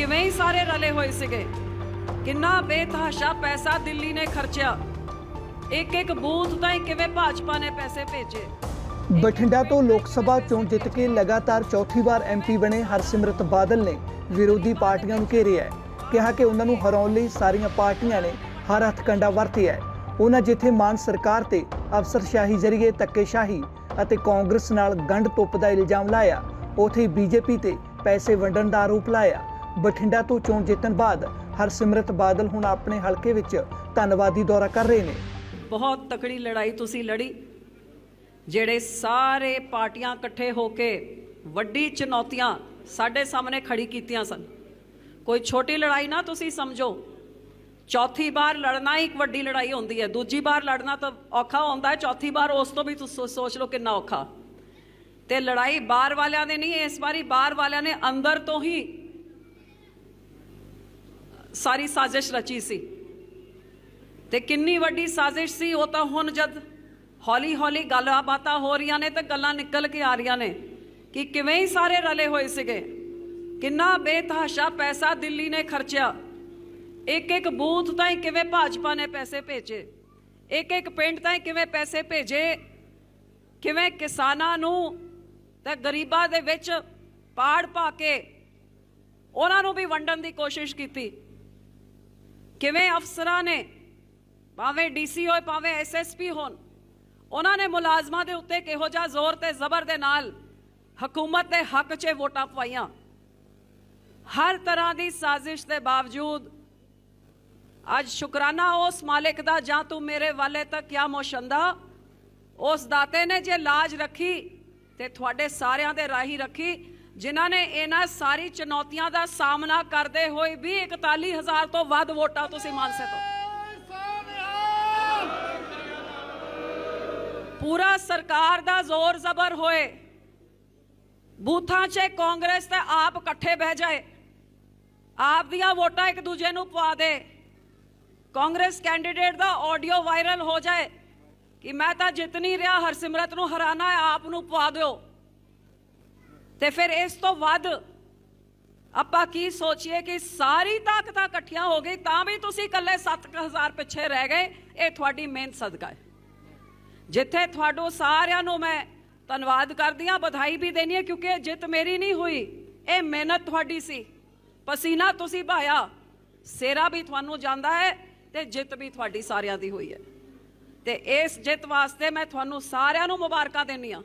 ਕਿਵੇਂ ਹੀ ਸਾਰੇ ਰਲੇ ਹੋਏ ਸੀਗੇ? ਕਿੰਨਾ ਬੇਤਹਾਸ਼ਾ ਪੈਸਾ ਦਿੱਲੀ ਨੇ ਖਰਚਿਆ। ਇੱਕ ਇੱਕ ਬੂਥ ਤਾਈਂ ਕਿਵੇਂ ਭਾਜਪਾ ਨੇ ਪੈਸੇ ਭੇਜੇ? ਬਠਿੰਡਾ ਤੋਂ ਲੋਕ ਸਭਾ ਚੋਣ ਜਿੱਤ ਕੇ ਲਗਾਤਾਰ ਚੌਥੀ ਵਾਰ ਐਮਪੀ ਬਣੇ ਹਰਸਿਮਰਤ ਬਾਦਲ ਨੇ ਵਿਰੋਧੀ ਪਾਰਟੀਆਂ ਨੂੰ ਘੇਰਿਆ ਹੈ। ਕਿਹਾ ਕਿ ਉਹਨਾਂ ਨੂੰ ਹਰਾਉਣ ਲਈ ਸਾਰੀਆਂ ਪਾਰਟੀਆਂ ਨੇ ਹਰ ਹੱਥਕੰਡਾ ਵਰਤਿਆ ਹੈ। ਉਹਨਾਂ ਜਿੱਥੇ ਮਾਨ ਸਰਕਾਰ ਤੇ ਅਫਸਰਸ਼ਾਹੀ ਜ਼ਰੀਏ ਧੱਕੇਸ਼ਾਹੀ ਅਤੇ ਕਾਂਗਰਸ ਨਾਲ ਗੰਢ ਤੁੱਪ ਦਾ ਇਲਜ਼ਾਮ ਲਾਇਆ, ਉਥੇ ਬੀਜੇਪੀ ਤੇ ਪੈਸੇ ਵੰਡਣ ਦਾ ਆਰੋਪ ਲਾਇਆ। ਬਠਿੰਡਾ ਤੋਂ ਚੋਣ ਜਿੱਤਣ ਬਾਅਦ ਹਰਸਿਮਰਤ ਬਾਦਲ ਹੁਣ ਆਪਣੇ ਹਲਕੇ ਵਿੱਚ ਧੰਨਵਾਦੀ ਦੌਰਾ ਕਰ ਰਹੇ ਨੇ। ਬਹੁਤ ਤਕੜੀ ਲੜਾਈ ਤੁਸੀਂ ਲੜੀ, ਜਿਹੜੇ ਸਾਰੇ ਪਾਰਟੀਆਂ ਇਕੱਠੇ ਹੋ ਕੇ ਵੱਡੀ ਚੁਣੌਤੀਆਂ ਸਾਡੇ ਸਾਹਮਣੇ ਖੜੀ ਕੀਤੀਆਂ ਸਨ। ਕੋਈ ਛੋਟੀ ਲੜਾਈ ਨਾ ਤੁਸੀਂ ਸਮਝੋ। ਚੌਥੀ ਵਾਰ ਲੜਨਾ ਹੀ ਇੱਕ ਵੱਡੀ ਲੜਾਈ ਹੁੰਦੀ ਹੈ। ਦੂਜੀ ਵਾਰ ਲੜਨਾ ਤਾਂ ਔਖਾ ਹੁੰਦਾ ਹੈ। ਚੌਥੀ ਵਾਰ ਉਸ ਤੋਂ ਵੀ ਤੁਸੀਂ, ਸੋਚ ਲਓ ਕਿੰਨਾ ਔਖਾ। ਤੇ ਲੜਾਈ ਬਾਹਰ ਵਾਲਿਆਂ ਨੇ ਨਹੀਂ, ਇਸ ਵਾਰੀ ਬਾਹਰ ਵਾਲਿਆਂ ਨੇ ਅੰਦਰ ਤੋਂ ਹੀ ਸਾਰੀ ਸਾਜ਼ਿਸ਼ ਰਚੀ ਸੀ। ਤੇ ਕਿੰਨੀ ਵੱਡੀ ਸਾਜ਼ਿਸ਼ ਸੀ, ਉਹ ਤਾਂ ਹੁਣ ਜਦ ਹੌਲੀ ਹੌਲੀ ਗੱਲਾਂ ਬਾਤਾਂ ਹੋ ਰਹੀਆਂ ਨੇ ਤੇ ਗੱਲਾਂ ਨਿਕਲ ਕੇ ਆ ਰਹੀਆਂ ਨੇ ਕਿ ਕਿਵੇਂ ਹੀ ਸਾਰੇ ਰਲੇ ਹੋਏ ਸੀਗੇ। ਕਿੰਨਾ ਬੇਤਹਾਸ਼ਾ ਪੈਸਾ ਦਿੱਲੀ ਨੇ ਖਰਚਿਆ। ਇੱਕ ਇੱਕ ਬੂਥ ਤਾਈਂ ਕਿਵੇਂ ਭਾਜਪਾ ਨੇ ਪੈਸੇ ਭੇਜੇ? ਇੱਕ ਇੱਕ ਪਿੰਡ ਤਾਈਂ ਕਿਵੇਂ ਪੈਸੇ ਭੇਜੇ? ਕਿਵੇਂ ਕਿਸਾਨਾਂ ਨੂੰ ਤੇ ਗਰੀਬਾਂ ਦੇ ਵਿੱਚ ਪਾੜ ਪਾ ਕੇ ਉਹਨਾਂ ਨੂੰ ਵੀ ਵੰਡਣ ਦੀ ਕੋਸ਼ਿਸ਼ ਕੀਤੀ? ਕਿਵੇਂ ਅਫਸਰਾਂ ਨੇ, ਭਾਵੇਂ ਡੀਸੀ ਹੋਏ, ਭਾਵੇਂ ਐਸਐਸਪੀ ਹੋਣ, ਉਹਨਾਂ ਨੇ ਮੁਲਾਜ਼ਮਾਂ ਦੇ ਉੱਤੇ ਕਿਹੋ ਜਿਹਾ ਜ਼ੋਰ ਤੇ ਜ਼ਬਰ ਦੇ ਨਾਲ ਹਕੂਮਤ ਦੇ ਹੱਕ 'ਚ ਵੋਟਾਂ ਪਵਾਈਆਂ। ਹਰ ਤਰ੍ਹਾਂ ਦੀ ਸਾਜ਼ਿਸ਼ ਦੇ ਬਾਵਜੂਦ ਅੱਜ ਸ਼ੁਕਰਾਨਾ ਉਸ ਮਾਲਿਕ ਦਾ, ਜਾਂ ਤੂੰ ਮੇਰੇ ਵਾਲੇ ਤੱਕ ਕਿਆ ਮੋਸ਼ੰਦਾ? ਉਸ ਦਾਤੇ ਨੇ ਜੇ ਲਾਜ ਰੱਖੀ ਤੇ ਤੁਹਾਡੇ ਸਾਰਿਆਂ ਦੇ ਰਾਹੀ ਰੱਖੀ ਜਿਨ੍ਹਾਂ ਨੇ ਇਹਨਾਂ ਸਾਰੀ ਚੁਣੌਤੀਆਂ ਦਾ ਸਾਹਮਣਾ ਕਰਦੇ ਹੋਏ ਵੀ 41000 ਤੋਂ ਵੱਧ ਵੋਟਾਂ ਤੁਸੀਂ ਮਾਨਸੇ ਤੋਂ ਪੂਰਾ ਸਰਕਾਰ ਦਾ ਜ਼ੋਰ ਜ਼ਬਰ ਹੋਏ। ਬੂਥਾਂ 'ਚ ਕਾਂਗਰਸ ਤੇ ਆਪ ਇਕੱਠੇ ਬਹਿ ਜਾਏ। ਆਪ ਦੀਆਂ ਵੋਟਾਂ ਇੱਕ ਦੂਜੇ ਨੂੰ ਪਵਾ ਦੇ। ਕਾਂਗਰਸ ਕੈਂਡੀਡੇਟ ਦਾ ਆਡੀਓ ਵਾਇਰਲ ਹੋ ਜਾਏ ਕਿ ਮੈਂ ਤਾਂ ਜਿੱਤ ਨਹੀਂ ਰਿਹਾ, ਹਰਸਿਮਰਤ ਨੂੰ ਹਰਾਣਾ ਹੈ, ਆਪ ਨੂੰ ਪਵਾ ਦਿਓ। ਤੇ ਫਿਰ ਇਸ ਤੋਂ ਵੱਧ ਆਪਾਂ ਕੀ ਸੋਚੀਏ ਕਿ ਸਾਰੀ ਤਾਕਤਾਂ ਇਕੱਠੀਆਂ ਹੋ ਗਈ, ਤਾਂ ਵੀ ਤੁਸੀਂ ਇਕੱਲੇ 7000 ਪਿੱਛੇ ਰਹਿ ਗਏ, ਇਹ ਤੁਹਾਡੀ ਮਿਹਨਤ ਸਦਕਾ ਹੈ। ਜਿੱਥੇ ਤੁਹਾਡੋ ਸਾਰਿਆਂ ਨੂੰ ਮੈਂ ਧੰਨਵਾਦ ਕਰਦੀ ਹਾਂ, ਵਧਾਈ ਵੀ ਦੇਣੀ ਹੈ, ਕਿਉਂਕਿ ਇਹ ਜਿੱਤ ਮੇਰੀ ਨਹੀਂ ਹੋਈ, ਇਹ ਮਿਹਨਤ ਤੁਹਾਡੀ ਸੀ। ਪਸੀਨਾ ਤੁਸੀਂ ਬਹਾਇਆ ਸੇਰਾ ਵੀ ਤੁਹਾਨੂੰ ਜਾਂਦਾ ਹੈ ਤੇ ਜਿੱਤ ਵੀ ਤੁਹਾਡੀ ਸਾਰਿਆਂ ਦੀ ਹੋਈ ਹੈ। ਤੇ ਇਸ ਜਿੱਤ ਵਾਸਤੇ ਮੈਂ ਤੁਹਾਨੂੰ ਸਾਰਿਆਂ ਨੂੰ ਮੁਬਾਰਕਾਂ ਦਿੰਦੀ ਹਾਂ।